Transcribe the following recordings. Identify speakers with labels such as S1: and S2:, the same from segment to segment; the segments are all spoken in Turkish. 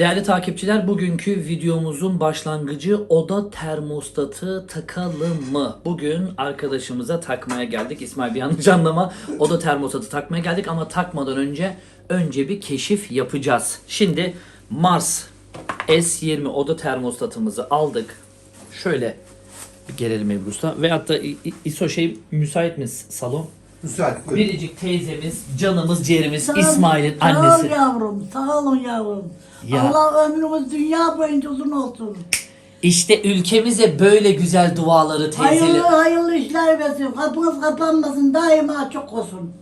S1: Değerli takipçiler bugünkü videomuzun başlangıcı oda termostatı takalım mı? Bugün arkadaşımıza takmaya geldik. İsmail bir yanlış anlama. Oda termostatı takmaya geldik ama takmadan önce önce bir keşif yapacağız. Şimdi Mars S20 oda termostatımızı aldık. Şöyle bir gelelim Ebru Usta. İ- İ- İso şey müsait mi salon?
S2: Müsait. buyurun.
S1: Biricik teyzemiz, canımız, ciğerimiz,
S3: Sağ
S1: İsmail'in
S3: Sağ ol
S1: annesi.
S3: yavrum, sağ olun yavrum.
S1: Ya.
S3: Allah ömrümüz dünya boyunca uzun olsun.
S1: İşte ülkemize böyle güzel duaları teyzeler.
S3: Hayırlı hayırlı işler versin. Kapınız kapanmasın, daima açık olsun.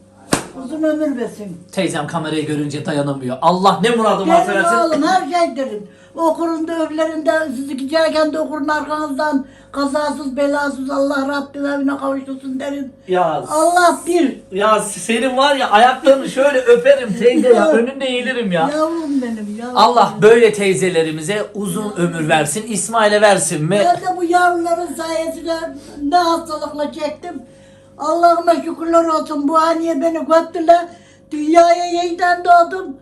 S3: Uzun ömür versin.
S1: Teyzem kamerayı görünce dayanamıyor. Allah ne muradım varsa
S3: Gelin
S1: versin.
S3: oğlum her şey derin. Okurun da öbürlerinde sizi giderken de okurun arkanızdan kazasız belasız Allah Rabbim evine kavuştursun derin.
S1: Ya,
S3: Allah bir.
S1: ya senin var ya ayaklarını şöyle öperim teyze ya. Önünde eğilirim ya.
S3: Yavrum benim yavrum.
S1: Allah böyle teyzelerimize uzun ömür versin. İsmail'e versin mi?
S3: Ben de bu yavruların sayesinde ne hastalıkla çektim. Allah'ıma şükürler olsun. Bu haniye beni götürdüler. Dünyaya yeniden doğdum.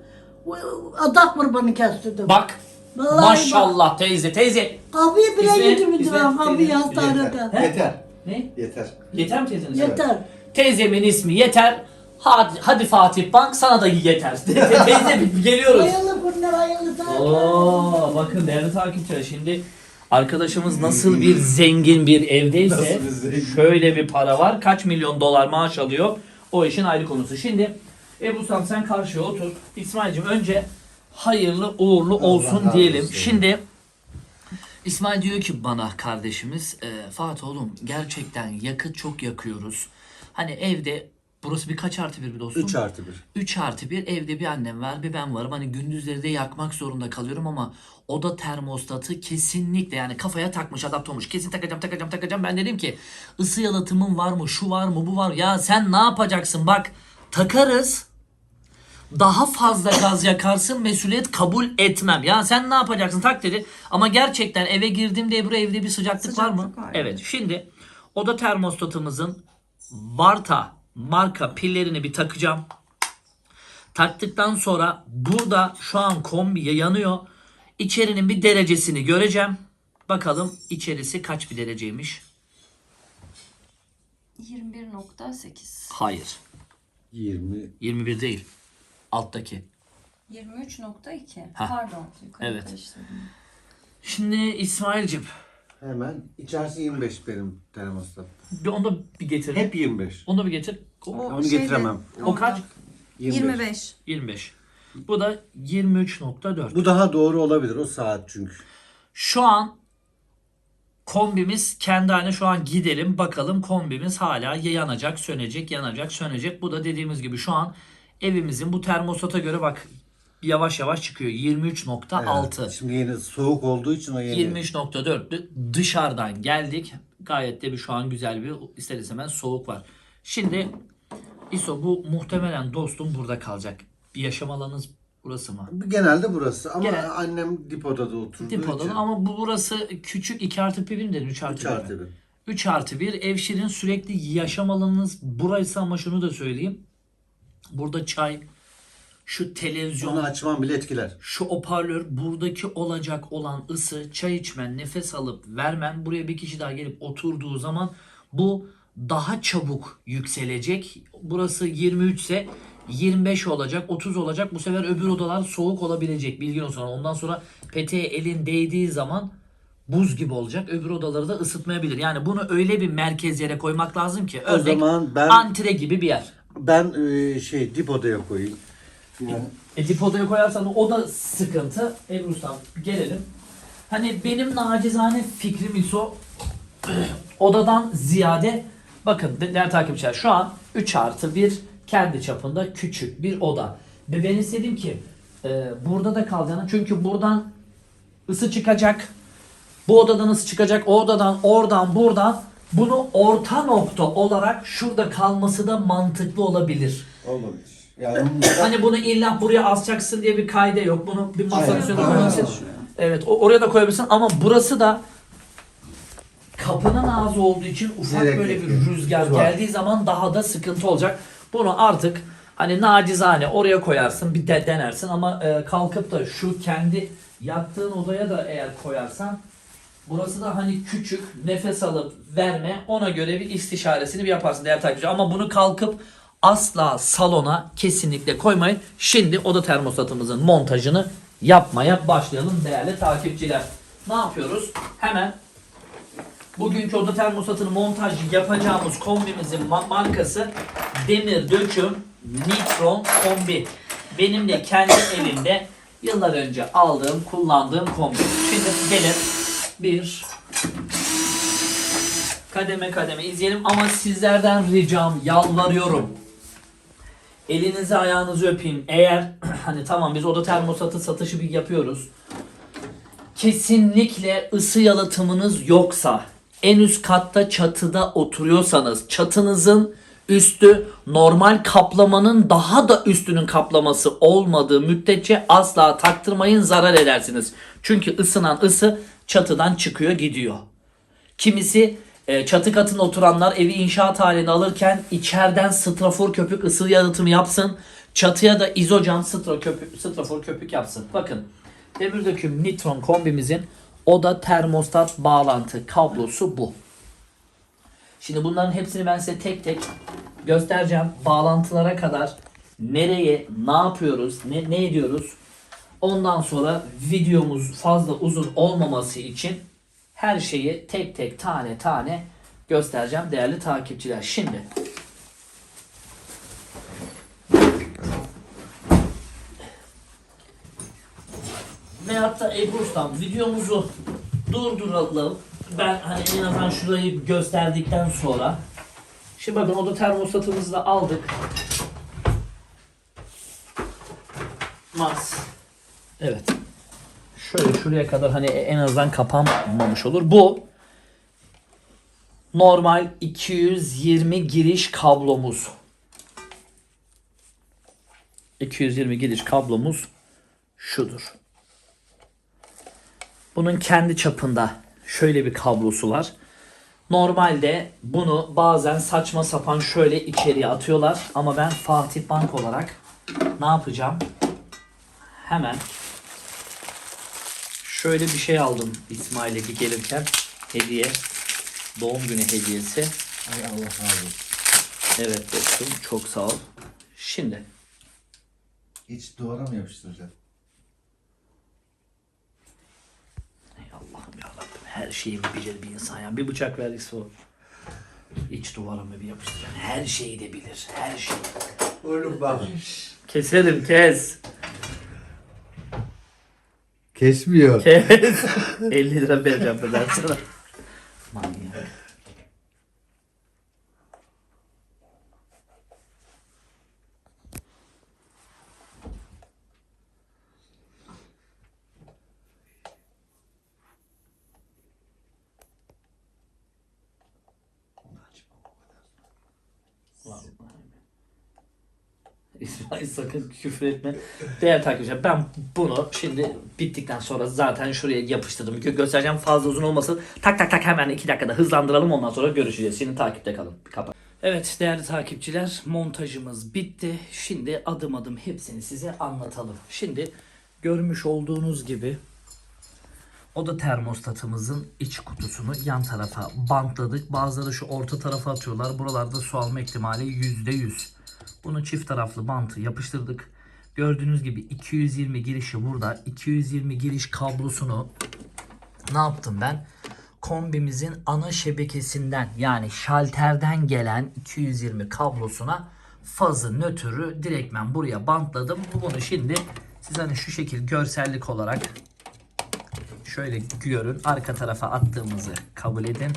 S3: Adak kurbanı kestirdim.
S1: Bak.
S3: Vallahi
S1: maşallah teyze teyze.
S3: Kapıyı bile yedim
S1: İsmet,
S3: ben kapıyı hastanede.
S2: Yeter. Yeter.
S1: Ne?
S2: Yeter.
S1: Yeter mi teyzeniz?
S3: Yeter.
S1: Teyzemin ismi yeter. Hadi, hadi Fatih Bank sana da yeter. teyze geliyoruz.
S3: Hayırlı günler, hayırlı saatler.
S1: Oo, bakın değerli takipçiler şimdi arkadaşımız nasıl bir zengin bir evdeyse
S2: Nasıl bir zengin?
S1: şöyle bir para var. Kaç milyon dolar maaş alıyor. O işin ayrı konusu. Şimdi Ebu Sam sen karşıya otur. İsmail'cim önce hayırlı uğurlu olsun
S2: razı
S1: diyelim.
S2: olsun.
S1: Şimdi İsmail diyor ki bana kardeşimiz e, Fatih oğlum gerçekten yakıt çok yakıyoruz. Hani evde burası bir kaç artı bir bir dostum?
S2: 3 artı 1.
S1: 3 artı 1 evde bir annem var bir ben varım. Hani gündüzleri de yakmak zorunda kalıyorum ama oda termostatı kesinlikle yani kafaya takmış adapte olmuş. Kesin takacağım takacağım takacağım. Ben dedim ki ısı yalıtımın var mı şu var mı bu var. Ya sen ne yapacaksın bak takarız. Daha fazla gaz yakarsın mesuliyet kabul etmem. Ya sen ne yapacaksın tak dedi. Ama gerçekten eve girdiğimde Ebru evde bir sıcaklık, var mı?
S4: Sıcaklık var,
S1: Evet şimdi oda termostatımızın Varta marka pillerini bir takacağım. Taktıktan sonra burada şu an kombi yanıyor. İçerinin bir derecesini göreceğim. Bakalım içerisi kaç bir dereceymiş?
S4: 21.8.
S1: Hayır.
S2: 20.
S1: 21 değil. Alttaki.
S4: 23.2.
S1: Ha.
S4: Pardon. yukarı
S1: Evet.
S4: karıştırdım.
S1: Şimdi İsmail'cim
S2: Hemen içerisi 25 benim termostat.
S1: bir onu da bir getir.
S2: Hep 25.
S1: Onu da bir getir. O,
S2: Onu
S4: şeyde-
S2: getiremem.
S1: o kaç?
S4: 25.
S1: 25. Bu da 23.4.
S2: Bu daha doğru olabilir o saat çünkü.
S1: Şu an kombimiz kendi haline şu an gidelim bakalım kombimiz hala yanacak, sönecek, yanacak, sönecek. Bu da dediğimiz gibi şu an evimizin bu termostata göre bak yavaş yavaş çıkıyor. 23.6.
S2: Evet, Şimdi yeni soğuk olduğu için o yeni.
S1: 23.4'tü. Dışarıdan geldik. Gayet de bir şu an güzel bir ister istemez soğuk var. Şimdi İso bu muhtemelen dostum burada kalacak. Bir yaşam alanınız burası mı?
S2: Genelde burası ama
S1: Genel-
S2: annem dipoda da oturduğu
S1: Dipoda
S2: için.
S1: ama bu burası küçük 2 artı 1 mi dedin 3 artı
S2: 3
S1: 1 mi?
S2: artı 1.
S1: 3 artı 1 evşirin sürekli yaşam alanınız buraysa ama şunu da söyleyeyim. Burada çay, şu televizyon,
S2: Onu açmam bile etkiler.
S1: şu hoparlör, buradaki olacak olan ısı, çay içmen, nefes alıp vermen, buraya bir kişi daha gelip oturduğu zaman bu daha çabuk yükselecek. Burası 23 ise 25 olacak, 30 olacak. Bu sefer öbür odalar soğuk olabilecek. Bilgin olsun. Ondan sonra peteğe elin değdiği zaman buz gibi olacak. Öbür odaları da ısıtmayabilir. Yani bunu öyle bir merkez yere koymak lazım ki.
S2: O
S1: Örnek
S2: zaman ben
S1: antre gibi bir yer.
S2: ben e, şey dipodaya koyayım. Yani
S1: E dipodaya koyarsan o da sıkıntı. Ebru gelelim. Hani benim nacizane fikrim iso odadan ziyade bakın de- değerli takipçiler şu an 3 artı 1 kendi çapında küçük bir oda. Ve ben istedim ki e, burada da kalacağını çünkü buradan ısı çıkacak. Bu odadan ısı çıkacak. O odadan oradan buradan bunu orta nokta olarak şurada kalması da mantıklı olabilir.
S2: olabilir. Yani
S1: Hani bunu illa buraya asacaksın diye bir kaide yok. Bunu bir masanın üstüne koyabilirsin. Evet o- oraya da koyabilirsin ama burası da kapının ağzı olduğu için ufak
S2: Direkt
S1: böyle bir rüzgar
S2: Var.
S1: geldiği zaman daha da sıkıntı olacak. Bunu artık Hani nacizane oraya koyarsın bir de denersin ama e, kalkıp da şu kendi yattığın odaya da eğer koyarsan burası da hani küçük nefes alıp verme ona göre bir istişaresini bir yaparsın değerli takipçi. Ama bunu kalkıp asla salona kesinlikle koymayın. Şimdi oda termostatımızın montajını yapmaya başlayalım değerli takipçiler. Ne yapıyoruz? Hemen Bugünkü oda termostatını montaj yapacağımız kombimizin ma- markası Demir Döküm Nitron Kombi. Benim de kendi evimde yıllar önce aldığım, kullandığım kombi. Şimdi gelin bir kademe kademe izleyelim ama sizlerden ricam, yalvarıyorum. Elinizi ayağınızı öpeyim. Eğer hani tamam biz oda termostatı satışı bir yapıyoruz kesinlikle ısı yalıtımınız yoksa, en üst katta çatıda oturuyorsanız, çatınızın üstü normal kaplamanın daha da üstünün kaplaması olmadığı müddetçe asla taktırmayın zarar edersiniz. Çünkü ısınan ısı çatıdan çıkıyor gidiyor. Kimisi e, çatı katında oturanlar evi inşaat halinde alırken içeriden strafor köpük ısı yalıtımı yapsın. Çatıya da izocam köpük, strafor köpük yapsın. Bakın demir döküm nitron kombimizin oda termostat bağlantı kablosu bu. Şimdi bunların hepsini ben size tek tek göstereceğim. Bağlantılara kadar nereye, ne yapıyoruz, ne, ne ediyoruz. Ondan sonra videomuz fazla uzun olmaması için her şeyi tek tek tane tane göstereceğim değerli takipçiler. Şimdi veyahut da Ebru Ustam videomuzu durduralım. Ben hani en azından şurayı gösterdikten sonra Şimdi bakın oda termostatımızı da aldık. Mas. Evet. Şöyle şuraya kadar hani en azından kapanmamış olur. Bu normal 220 giriş kablomuz. 220 giriş kablomuz şudur. Bunun kendi çapında şöyle bir kablosu var. Normalde bunu bazen saçma sapan şöyle içeriye atıyorlar ama ben Fatih Bank olarak ne yapacağım? Hemen şöyle bir şey aldım İsmail'e gelirken hediye doğum günü hediyesi.
S2: Ay Allah razı olsun.
S1: Evet dostum çok sağ ol. Şimdi
S2: Hiç duvara mı yapıştıracağım?
S1: Ey Allah'ım yarabbim her şeyi bilir bir insan ya. Bir bıçak ver sor. İç duvara mı bir yapıştıracaksın? Her şeyi de bilir. Her şeyi.
S2: Oğlum bak.
S1: Keserim kes.
S2: Kesmiyor.
S1: Kes. 50 lira vereceğim ben sana. Manyak. İsmail sakın küfür etme. Değerli takipçiler ben bunu şimdi bittikten sonra zaten şuraya yapıştırdım. Gö- göstereceğim fazla uzun olmasın. Tak tak tak hemen 2 dakikada hızlandıralım ondan sonra görüşeceğiz. Şimdi takipte kalın. Kapat. Evet değerli takipçiler montajımız bitti. Şimdi adım adım hepsini size anlatalım. Şimdi görmüş olduğunuz gibi oda termostatımızın iç kutusunu yan tarafa bantladık. Bazıları şu orta tarafa atıyorlar. Buralarda su alma ihtimali %100. Bunu çift taraflı bantı yapıştırdık. Gördüğünüz gibi 220 girişi burada. 220 giriş kablosunu ne yaptım ben? Kombimizin ana şebekesinden yani şalterden gelen 220 kablosuna fazı nötrü direktmen buraya bantladım. Bunu şimdi siz hani şu şekil görsellik olarak şöyle görün. Arka tarafa attığımızı kabul edin.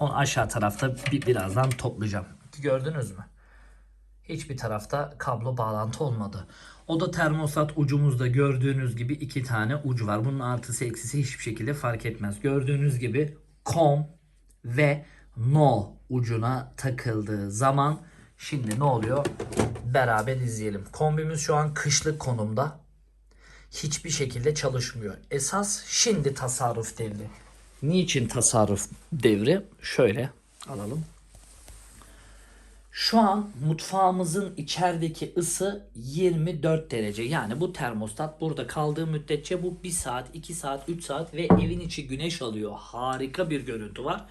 S1: Onu aşağı tarafta bir, birazdan toplayacağım. Gördünüz mü? Hiçbir tarafta kablo bağlantı olmadı. Oda termostat ucumuzda gördüğünüz gibi iki tane ucu var. Bunun artısı eksisi hiçbir şekilde fark etmez. Gördüğünüz gibi COM ve NO ucuna takıldığı zaman şimdi ne oluyor? Beraber izleyelim. Kombimiz şu an kışlık konumda. Hiçbir şekilde çalışmıyor. Esas şimdi tasarruf devri. Niçin tasarruf devri? Şöyle alalım. Şu an mutfağımızın içerideki ısı 24 derece. Yani bu termostat burada kaldığı müddetçe bu 1 saat, 2 saat, 3 saat ve evin içi güneş alıyor. Harika bir görüntü var.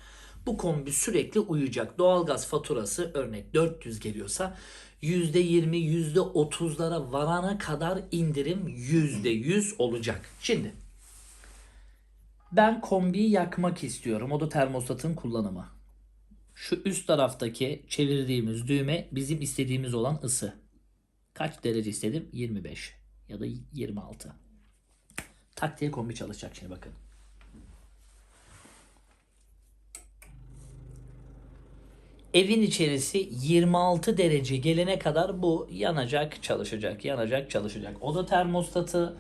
S1: Bu kombi sürekli uyuyacak. Doğalgaz faturası örnek 400 geliyorsa %20, %30'lara varana kadar indirim %100 olacak. Şimdi ben kombiyi yakmak istiyorum. O da termostatın kullanımı. Şu üst taraftaki çevirdiğimiz düğme bizim istediğimiz olan ısı. Kaç derece istedim? 25 ya da 26. Tak kombi çalışacak şimdi bakın. Evin içerisi 26 derece gelene kadar bu yanacak, çalışacak, yanacak, çalışacak. Oda termostatı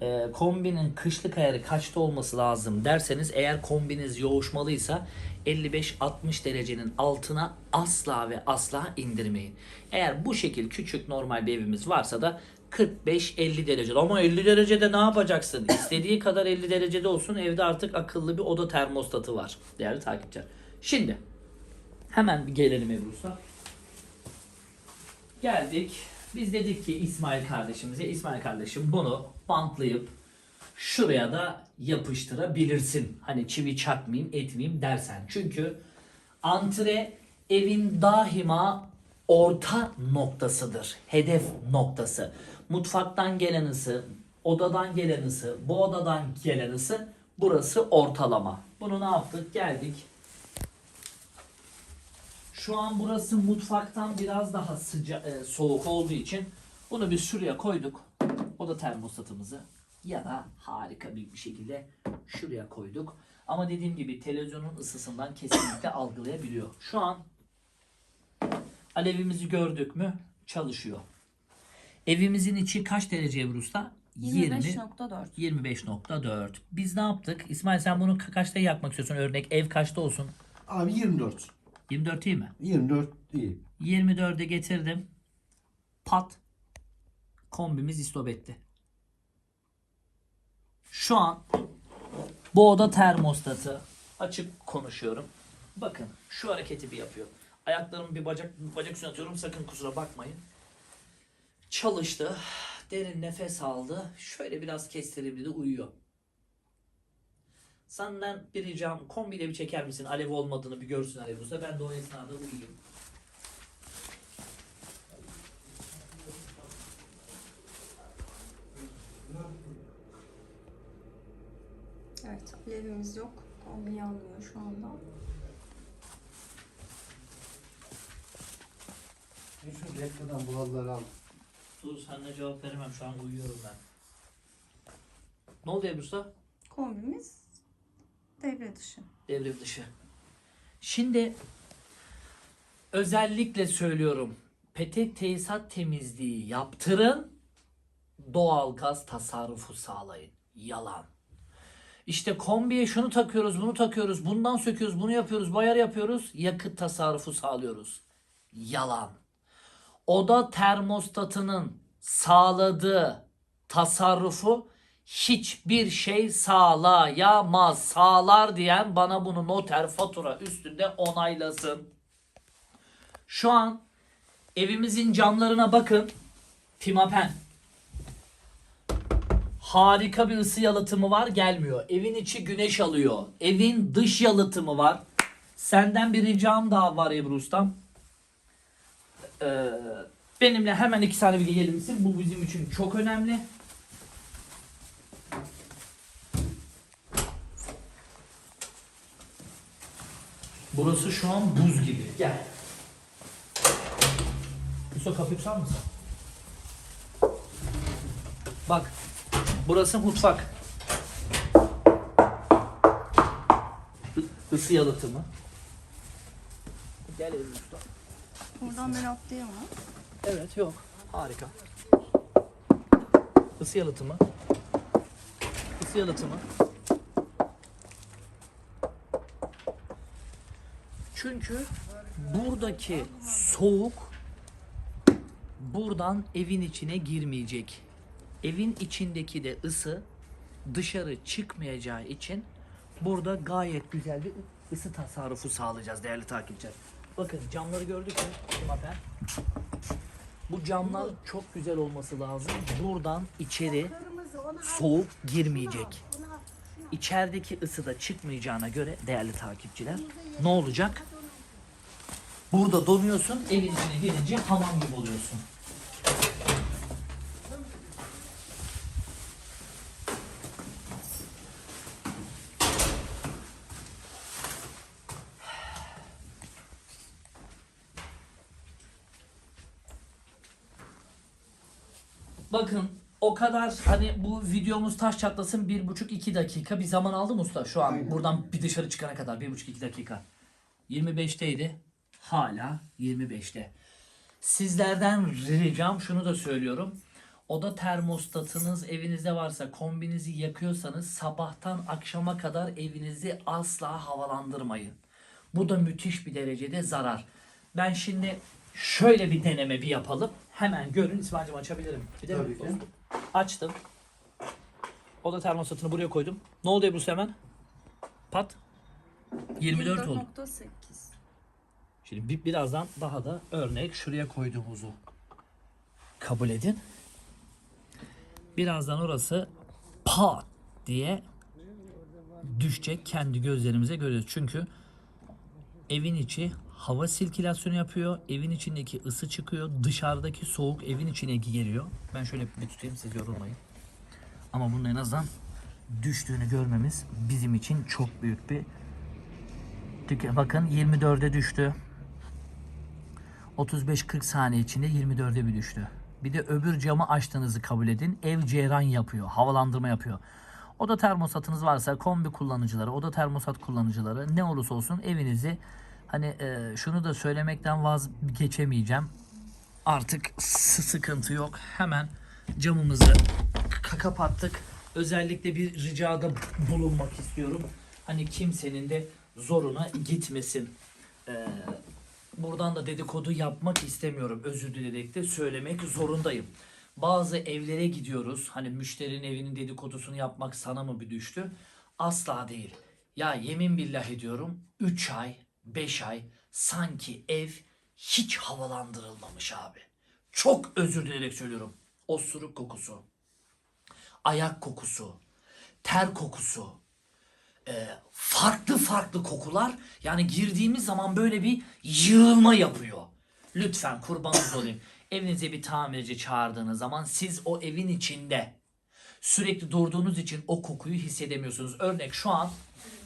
S1: e, kombinin kışlık ayarı kaçta olması lazım derseniz eğer kombiniz yoğuşmalıysa 55-60 derecenin altına asla ve asla indirmeyin. Eğer bu şekil küçük normal bir evimiz varsa da 45-50 derece. Ama 50 derecede ne yapacaksın? İstediği kadar 50 derecede olsun. Evde artık akıllı bir oda termostatı var. Değerli takipçiler. Şimdi hemen bir gelelim Ebru Usta. Geldik. Biz dedik ki İsmail kardeşimize İsmail kardeşim bunu bantlayıp şuraya da yapıştırabilirsin. Hani çivi çakmayayım etmeyeyim dersen. Çünkü antre evin daima orta noktasıdır. Hedef noktası. Mutfaktan gelen ısı, odadan gelen ısı, bu odadan gelen ısı burası ortalama. Bunu ne yaptık? Geldik. Şu an burası mutfaktan biraz daha sıcak, soğuk olduğu için bunu bir şuraya koyduk. O da termostatımızı ya da harika bir şekilde şuraya koyduk. Ama dediğim gibi televizyonun ısısından kesinlikle algılayabiliyor. Şu an alevimizi gördük mü çalışıyor. Evimizin içi kaç derece Ebru Usta? 20
S4: 25.4.
S1: 25.4. Biz ne yaptık? İsmail sen bunu ka- kaçta yakmak istiyorsun? Örnek ev kaçta olsun?
S2: Abi 24.
S1: 24 iyi mi?
S2: 24 iyi.
S1: 24'e getirdim. Pat. Kombimiz istop etti. Şu an bu oda termostatı açık konuşuyorum. Bakın şu hareketi bir yapıyor. Ayaklarımı bir bacak bacak üstüne atıyorum. Sakın kusura bakmayın. Çalıştı. Derin nefes aldı. Şöyle biraz kestireyim dedi uyuyor. Senden bir ricam kombiyle bir çeker misin? Alev olmadığını bir görsün Alev Usta. Ben de o esnada uyuyayım.
S4: Evet alevimiz yok. Kombi yanmıyor şu anda.
S2: Şu reklamdan bu halıları al.
S1: Dur sana cevap veremem şu an uyuyorum ben. Ne oldu Ebru Usta?
S4: Kombimiz devre dışı.
S1: Devrim dışı. Şimdi özellikle söylüyorum. Petek tesisat temizliği yaptırın. Doğal gaz tasarrufu sağlayın. Yalan. İşte kombiye şunu takıyoruz, bunu takıyoruz, bundan söküyoruz, bunu yapıyoruz, bayar yapıyoruz. Yakıt tasarrufu sağlıyoruz. Yalan. Oda termostatının sağladığı tasarrufu hiçbir şey sağlayamaz. Sağlar diyen bana bunu noter fatura üstünde onaylasın. Şu an evimizin camlarına bakın. Timapen. Harika bir ısı yalıtımı var gelmiyor. Evin içi güneş alıyor. Evin dış yalıtımı var. Senden bir ricam daha var Ebru. Ee, benimle hemen iki saniye bir gelir misin? Bu bizim için çok önemli. Burası şu an buz gibi. Gel. Yusuf kapıyı tutar mısın? Bak. Burası mutfak. Isı yalıtımı. Gel Ebru Usta.
S4: Buradan böyle atlayamam.
S1: Evet yok. Harika. Isı yalıtımı. Isı yalıtımı. Çünkü buradaki soğuk buradan evin içine girmeyecek. Evin içindeki de ısı dışarı çıkmayacağı için burada gayet güzel bir ısı tasarrufu sağlayacağız değerli takipçiler. Bakın camları gördük mü? Bu camlar çok güzel olması lazım. Buradan içeri soğuk girmeyecek. İçerideki ısı da çıkmayacağına göre değerli takipçiler ne olacak? Burada donuyorsun, evin içine girince hamam gibi oluyorsun. Bakın o kadar hani bu videomuz taş çatlasın bir buçuk iki dakika bir zaman aldı mı usta şu an
S2: Aynen.
S1: buradan bir dışarı çıkana kadar bir buçuk iki dakika. 25'teydi hala 25'te. Sizlerden ricam şunu da söylüyorum. Oda termostatınız evinizde varsa kombinizi yakıyorsanız sabahtan akşama kadar evinizi asla havalandırmayın. Bu da müthiş bir derecede zarar. Ben şimdi şöyle bir deneme bir yapalım. Hemen görün İsmail'cim açabilirim. Bir de
S2: Tabii ki.
S1: Açtım. Oda termostatını buraya koydum. Ne oldu Ebru hemen? Pat. 24 oldu.
S4: 24.8.
S1: Şimdi bir, birazdan daha da örnek şuraya koyduğumuzu kabul edin. Birazdan orası pat diye düşecek kendi gözlerimize görüyoruz. Çünkü evin içi hava sirkülasyonu yapıyor. Evin içindeki ısı çıkıyor. Dışarıdaki soğuk evin içine geliyor. Ben şöyle bir tutayım siz yorulmayın. Ama bunun en azından düştüğünü görmemiz bizim için çok büyük bir Tüke- Bakın 24'e düştü. 35-40 saniye içinde 24'e bir düştü. Bir de öbür camı açtığınızı kabul edin. Ev ceyran yapıyor. Havalandırma yapıyor. Oda termosatınız varsa kombi kullanıcıları, oda termosat kullanıcıları ne olursa olsun evinizi hani e, şunu da söylemekten vazgeçemeyeceğim. Artık sı- sıkıntı yok. Hemen camımızı kapattık. Özellikle bir ricada bulunmak istiyorum. Hani kimsenin de zoruna gitmesin. Ee, buradan da dedikodu yapmak istemiyorum. Özür dileyerek de söylemek zorundayım. Bazı evlere gidiyoruz. Hani müşterinin evinin dedikodusunu yapmak sana mı bir düştü? Asla değil. Ya yemin billah ediyorum 3 ay, 5 ay sanki ev hiç havalandırılmamış abi. Çok özür dileyerek söylüyorum. Osuruk kokusu, ayak kokusu, ter kokusu, e, farklı farklı kokular yani girdiğimiz zaman böyle bir yığılma yapıyor. Lütfen kurbanınız olayım. Evinize bir tamirci çağırdığınız zaman siz o evin içinde sürekli durduğunuz için o kokuyu hissedemiyorsunuz. Örnek şu an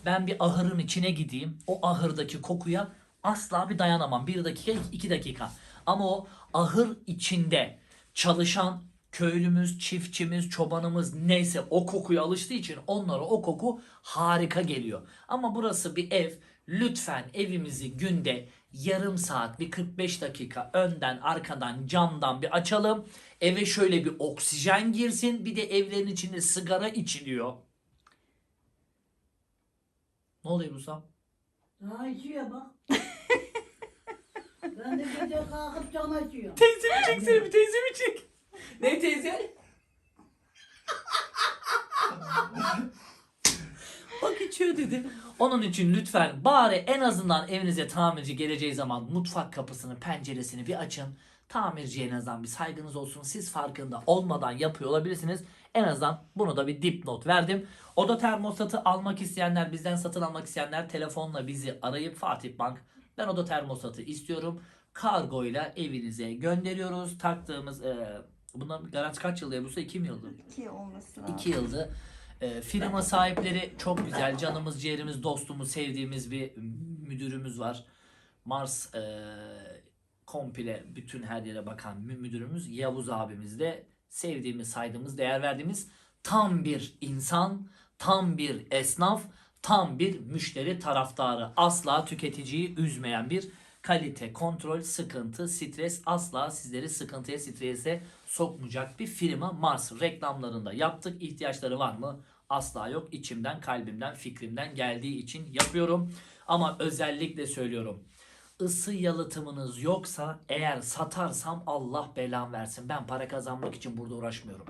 S1: ben bir ahırın içine gideyim. O ahırdaki kokuya asla bir dayanamam. Bir dakika, iki dakika. Ama o ahır içinde çalışan köylümüz, çiftçimiz, çobanımız neyse o kokuya alıştığı için onlara o koku harika geliyor. Ama burası bir ev. Lütfen evimizi günde yarım saat bir 45 dakika önden arkadan camdan bir açalım. Eve şöyle bir oksijen girsin. Bir de evlerin içinde sigara içiliyor. Ne oluyor Musa?
S3: Ha içiyor bak. ben de gece kalkıp cam açıyorum.
S1: Teyzemi çeksene bir teyzemi çek. Ne teyze? Bak içiyor dedi. Onun için lütfen bari en azından evinize tamirci geleceği zaman mutfak kapısını, penceresini bir açın. Tamirciye en azından bir saygınız olsun. Siz farkında olmadan yapıyor olabilirsiniz. En azından bunu da bir dipnot verdim. Oda termostatı almak isteyenler, bizden satın almak isteyenler telefonla bizi arayıp Fatih Bank ben oda termostatı istiyorum. Kargo ile evinize gönderiyoruz. Taktığımız e, bunların garanti kaç yılda yapılsa 2 mi yıldır?
S4: 2 olması lazım.
S1: 2 yıldı. E, firma sahipleri çok güzel. Canımız, ciğerimiz, dostumuz, sevdiğimiz bir müdürümüz var. Mars e, komple bütün her yere bakan mü- müdürümüz Yavuz abimiz de sevdiğimiz, saydığımız, değer verdiğimiz tam bir insan, tam bir esnaf, tam bir müşteri taraftarı. Asla tüketiciyi üzmeyen bir kalite, kontrol, sıkıntı, stres asla sizleri sıkıntıya, strese sokmayacak bir firma Mars reklamlarında yaptık. İhtiyaçları var mı? Asla yok. İçimden, kalbimden, fikrimden geldiği için yapıyorum. Ama özellikle söylüyorum. Isı yalıtımınız yoksa eğer satarsam Allah belam versin. Ben para kazanmak için burada uğraşmıyorum.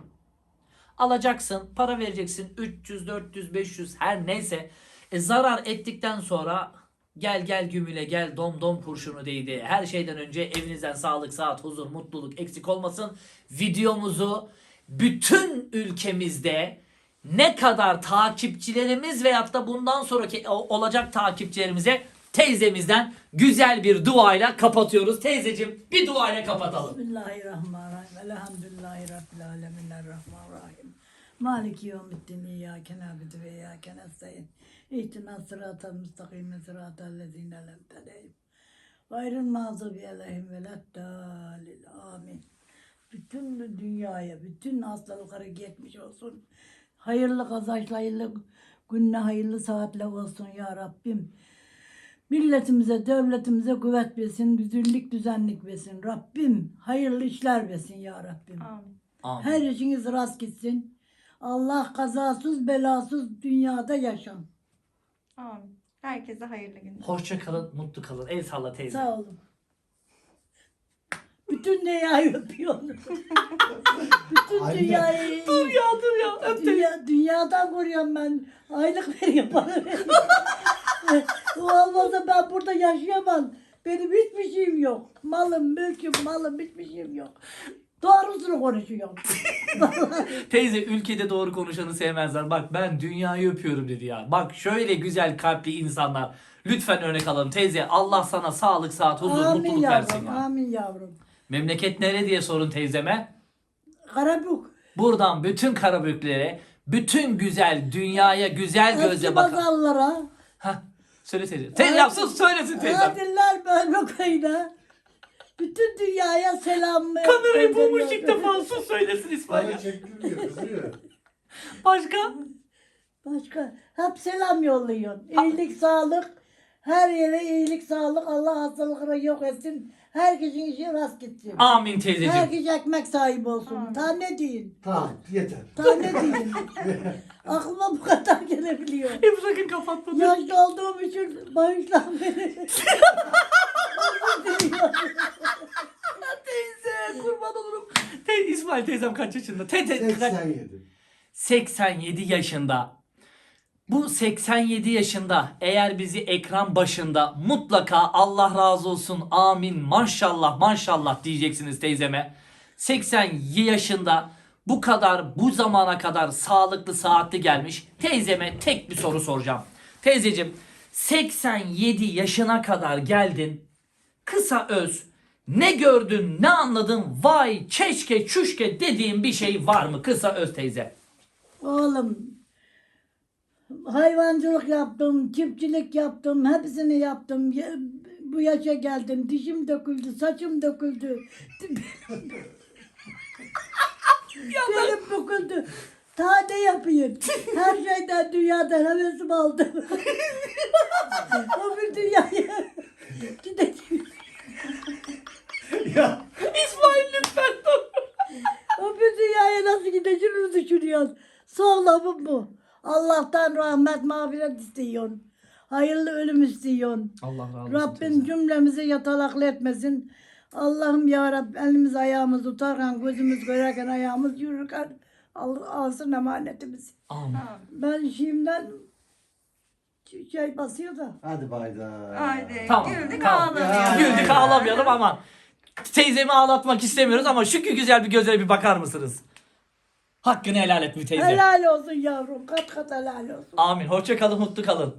S1: Alacaksın, para vereceksin 300, 400, 500 her neyse. E, zarar ettikten sonra Gel gel gümüle gel dom dom kurşunu değdi. Her şeyden önce evinizden sağlık, saat, huzur, mutluluk eksik olmasın. Videomuzu bütün ülkemizde ne kadar takipçilerimiz veyahut da bundan sonraki olacak takipçilerimize teyzemizden güzel bir duayla kapatıyoruz. Teyzeciğim bir duayla kapatalım.
S3: Bismillahirrahmanirrahim. Elhamdülillahi Rabbil alemin. Errahmanirrahim. Maliki yevmiddin. İyyâke nâbidu ve iyyâke nestaîn. İhtina sıratal müstakîme sıratal lezîne lem tedeyim. Mağzubi aleyhim ve leddâlil. Amin. Bütün dünyaya, bütün hastalıklara geçmiş olsun. Hayırlı kazançlı, hayırlı günle, hayırlı saatle olsun ya Rabbim. Milletimize, devletimize kuvvet versin, güzellik, düzenlik versin. Rabbim hayırlı işler versin ya Rabbim.
S4: Amin.
S1: Amin.
S3: Her işiniz rast gitsin. Allah kazasız belasız dünyada yaşam.
S4: Amin. Herkese hayırlı günler.
S1: Hoşça kalın, mutlu kalın. El salla teyze.
S3: Sağ olun. Bütün dünyayı öpüyorum. Bütün
S2: Anne.
S3: dünyayı...
S1: Dur ya dur ya öp.
S3: Dünya, dünyadan koruyorum ben. Aylık veriyorum bana. o olmasa ben burada yaşayamam. Benim hiçbir şeyim yok. Malım, mülküm, malım hiçbir şeyim yok. Doğrusunu konuşuyorum.
S1: Teyze ülkede doğru konuşanı sevmezler. Bak ben dünyayı öpüyorum dedi ya. Bak şöyle güzel kalpli insanlar. Lütfen örnek alalım. Teyze Allah sana sağlık, saat, huzur,
S3: amin
S1: mutluluk versin
S3: yavrum,
S1: ya.
S3: amin yavrum.
S1: Memleket nere diye sorun teyzeme.
S3: Karabük.
S1: Buradan bütün Karabüklere, bütün güzel dünyaya güzel gözle
S3: Eski
S1: bakan.
S3: pazarlara.
S1: Hah, söyle teyze. Teyze yapsın söylesin teyzem.
S3: Adiller böyle kayına. Bütün dünyaya selam.
S1: Kamerayı bulmuş ilk defa sus söylesin İsmail.
S2: Bana çektirmiyor, kızıyor.
S1: Başka?
S3: Başka hep selam yolluyorsun. İyilik, sağlık. Her yere iyilik, sağlık. Allah hastalıkları yok etsin. Herkesin işi rast gitsin.
S1: Amin teyzeciğim.
S3: Herkes ekmek sahibi olsun.
S4: Amin.
S3: Ta ne deyin?
S2: Tamam, yeter.
S3: Ta ne deyin? Aklıma bu kadar gelebiliyor.
S1: Hep sakın kapatma.
S3: Yaşlı olduğum için bağışlan beni.
S1: Teyze kurban olurum. Te İsmail teyzem kaç yaşında? Te te kaç-
S2: 87.
S1: 87 yaşında. Bu 87 yaşında eğer bizi ekran başında mutlaka Allah razı olsun amin maşallah maşallah diyeceksiniz teyzeme. 87 yaşında bu kadar bu zamana kadar sağlıklı saatli gelmiş teyzeme tek bir soru soracağım. Teyzeciğim 87 yaşına kadar geldin kısa öz ne gördün ne anladın vay çeşke çüşke dediğin bir şey var mı kısa öz teyze?
S3: Oğlum hayvancılık yaptım, çiftçilik yaptım, hepsini yaptım. Ya- Bu yaşa geldim, dişim döküldü, saçım döküldü. Belim büküldü. Ta ne yapayım? Her şeyden dünyadan hevesim aldım. o bir dünyaya gideceğim.
S2: ya
S1: İsmail lütfen dur.
S3: O bir dünyaya nasıl gideceğini düşünüyorsun. Sağlamım bu. Allah'tan rahmet, mağfiret istiyorsun. Hayırlı ölüm istiyorsun.
S1: Allah razı
S3: Rabbim cümlemizi yatalaklı etmesin. Allah'ım ya Rabbi elimiz ayağımız tutarken, gözümüz görerken, ayağımız yürürken al, alsın emanetimizi.
S4: Amin.
S3: Ben şimdiden şey basıyor da.
S2: hadi bayda.
S4: Haydi.
S1: Tamam,
S4: Güldük
S1: tamam.
S4: ağlamayalım.
S2: Ya.
S1: Güldük ağlamayalım ama teyzemi ağlatmak istemiyoruz ama şu güzel bir gözlere bir bakar mısınız? Hakkını helal et mi teyze?
S3: Helal olsun yavrum. Kat kat helal olsun.
S1: Amin. Hoşça kalın, mutlu kalın.